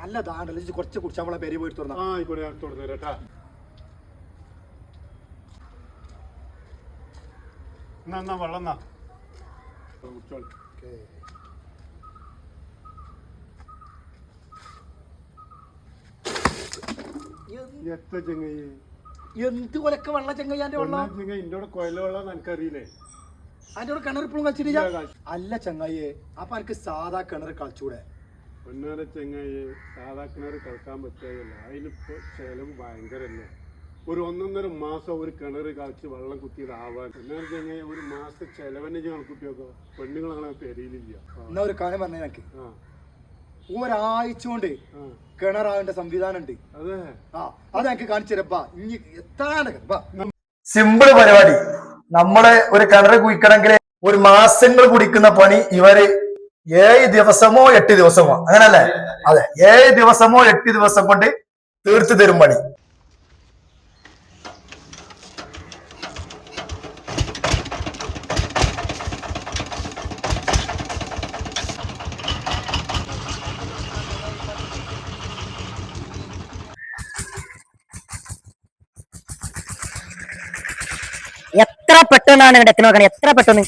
നല്ല ദാണ്ടല്ലോ ഇജ്ജ് കുറച്ച് കുടിച്ചാൽ നമ്മളെ പേര് പോയിട്ട് തുറന്ന ആ ആയിക്കോട്ടെ ഞാൻ തുറന്നു കേട്ടാ. എന്നാ വെള്ളം എന്നാ. കുടിച്ചോളൂ. എത്ര ചെങ്ങയ്യേ എന്ത് കൊലക്ക വെള്ള ചെങ്ങയ്യാന്റെ വെള്ളം? ഇന്റെ കൂടെ കൊയല വെള്ളം എനിക്കറിയില്ലേ? അതിന്റെ കൂടെ കളിച്ചിട്ടില്ല? കളിച്ചു. അല്ല ചങ്ങായിയെ അപ്പൊ എനിക്ക് സാധാ കിണർ കളിച്ചൂടെ? പൊന്നാര ചെങ്ങായി സാധാ കിണർ കളിക്കാൻ പറ്റുകയല്ല അതിനിപ്പോ ചെലവ് ഭയങ്കരല്ലേ. ഒരു ഒന്നൊന്നര മാസം ഒരു കിണർ കളിച്ച് വെള്ളം കുത്തിയതാവാൻ. പൊന്നാര ചെങ്ങായി ഒരു മാസം ചെലവന്നെ കണക്കുട്ടിയൊക്കെ പെണ്ണുങ്ങളങ്ങനെ പെരയിലില്ല ആ, എന്നാ ഒരു കാര്യം പറഞ്ഞ എനിക്ക് ആ. ഒരാഴ്ച കൊണ്ട് കിണറാവിന്റെ കിണറാവേണ്ട സംവിധാനം ഉണ്ട് അതെ. ആ അത് എനിക്ക് കാണിച്ചു തരപ്പാ ഇനി എത്താണ്ട് സിമ്പിൾ പരിപാടി. നമ്മൾ ഒരു കിണർ കുഴിക്കണമെങ്കിൽ ഒരു മാസങ്ങൾ കുടിക്കുന്ന പണി ഇവർ ഏഴ് ദിവസമോ എട്ട് ദിവസമോ? അങ്ങനല്ലേ? അതെ. ഏഴ് ദിവസമോ എട്ട് ദിവസം കൊണ്ട് തീർത്തു തരും പണി. എത്ര പെട്ടെന്നാണ് നോക്കണേ? എത്ര പെട്ടെന്ന്?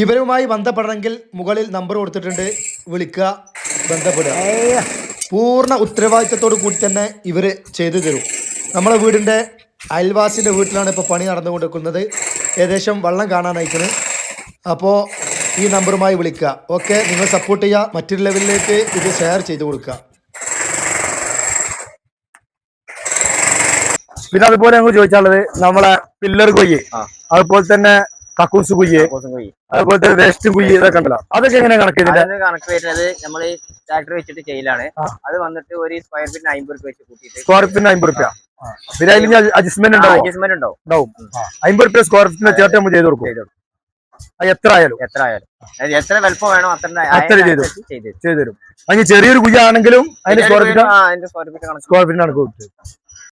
ഇവരുമായി ബന്ധപ്പെടണമെങ്കിൽ മുകളിൽ നമ്പർ കൊടുത്തിട്ടുണ്ട്. വിളിക്കുക ബന്ധപ്പെടുക. പൂർണ ഉത്തരവാദിത്തത്തോടു കൂടി തന്നെ ഇവർ ചെയ്തു തരും. നമ്മളെ വീടിന്റെ അയൽവാസിന്റെ വീട്ടിലാണ് ഇപ്പോൾ പണി നടന്നുകൊണ്ടിരിക്കുന്നത്. ഏകദേശം വെള്ളം കാണാനായിക്കണ് അപ്പോൾ ഈ നമ്പറുമായി വിളിക്കുക. ഓക്കെ നിങ്ങൾ സപ്പോർട്ട് ചെയ്യുക. മറ്റൊരു ലെവലിലേക്ക് ഇത് ഷെയർ ചെയ്ത് കൊടുക്കുക. പിന്നെ അതുപോലെ ഞങ്ങൾ ചോദിച്ചാലുള്ളത് നമ്മളെ പില്ലർ കൊയ്യ്. അതുപോലെ തന്നെ കക്കൂസ് കുയ്യ് അതുപോലെ തന്നെ വേസ്റ്റ് കുയ്യ് ഇതൊക്കെ ഉണ്ടല്ലോ. അതൊക്കെ എങ്ങനെ കണക്ക് കണക്ക് വരുന്നത് നമ്മൾ ട്രാക്ടർ വെച്ചിട്ട് ചെയ്യലാണ്. അത് വന്നിട്ട് ഒരു സ്ക്വയർ ഫീറ്റിന് അമ്പത് രൂപ വെച്ച് കൂട്ടിയിട്ട് സ്ക്വയർ ഫീറ്റിന് അമ്പത് രൂപ പിന്നെ അതിൽ അഡ്ജസ്റ്റ്മെന്റ് ഉണ്ടാവും? അഡ്ജസ്റ്റ്മെന്റ് ഉണ്ടാവും. ഉണ്ടാവും. അമ്പത് രൂപ സ്ക്വയർ ഫീറ്റിന് ചേർത്ത് നമ്മൾ ചെയ്ത് കൊടുക്കും. എത്ര ആയാലും. എത്ര ആയാലും. എത്ര വലുപ്പം വേണോ അത്ര അത്ര ചെയ്തു. ചെയ്തു തരും. അതിന് ചെറിയൊരു കുയ്യാണെങ്കിലും അതിന് സ്ക്വയർ ഫീറ്റ് അതിന്റെ സ്ക്വയർ ഫീറ്റ് സ്ക്വയർ ഫീറ്റിനാണ് കൊടുത്തത്